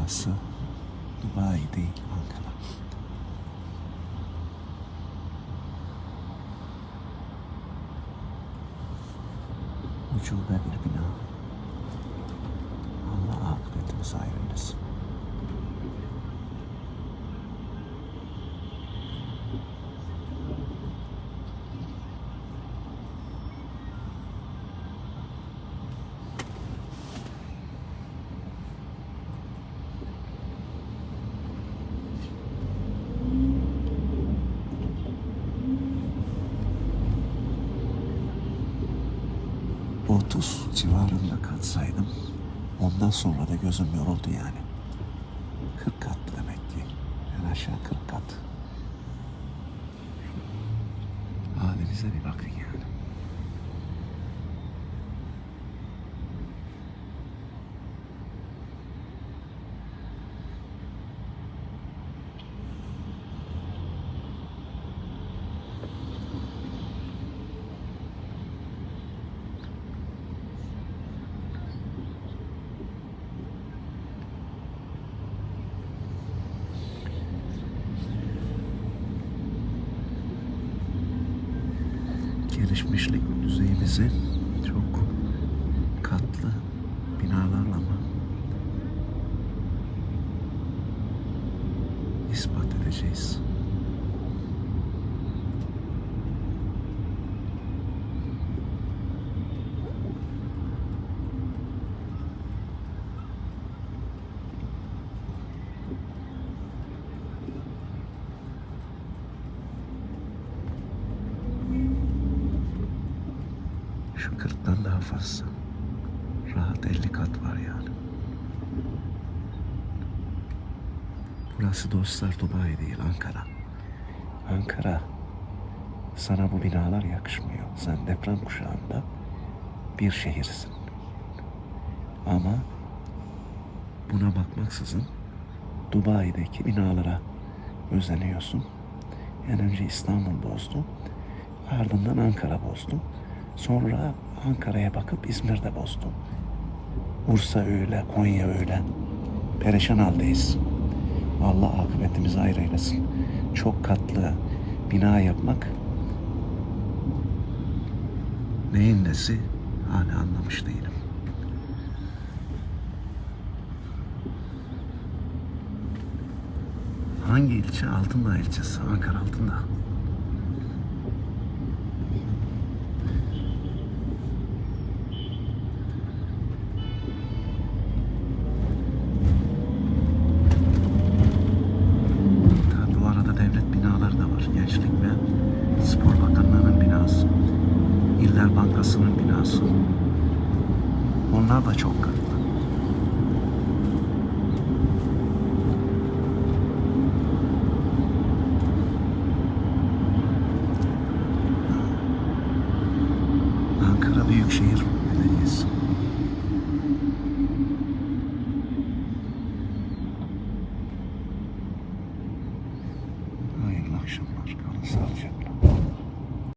Burası Dubai değil Ankara. Ucube bir bina. Allah akıbetimizi hayır 30 civarında katsaydım. Ondan sonra da gözüm yoruldu yani. 40 kat demek ki. En aşağı 40 kat. Halinize bir bakın yani. Gelişmişlik düzeyimizi çok katlı binalarla mı ispat edeceğiz? Şu 40'tan daha fazla. Rahat 50 kat var yani. Burası dostlar Dubai değil Ankara. Ankara. Sana bu binalar yakışmıyor. Sen deprem kuşağında bir şehirsin. Ama buna bakmaksızın Dubai'deki binalara özeniyorsun. En önce İstanbul bozdu. Ardından Ankara bozdu. Sonra Ankara'ya bakıp İzmir'de bozdu. Bursa öyle, Konya öyle. Perişan haldeyiz. Allah akıbetimizi ayrı eylesin. Çok katlı bina yapmak neyin nesi hala anlamış değilim. Hangi ilçe? Altındağ ilçesi. Ankara Altındağ. İller Bankası'nın binası. Onlar da çok garip. Ankara Büyükşehir Belediyesi. Hayırlı akşamlar. Kalın sağlıcakla.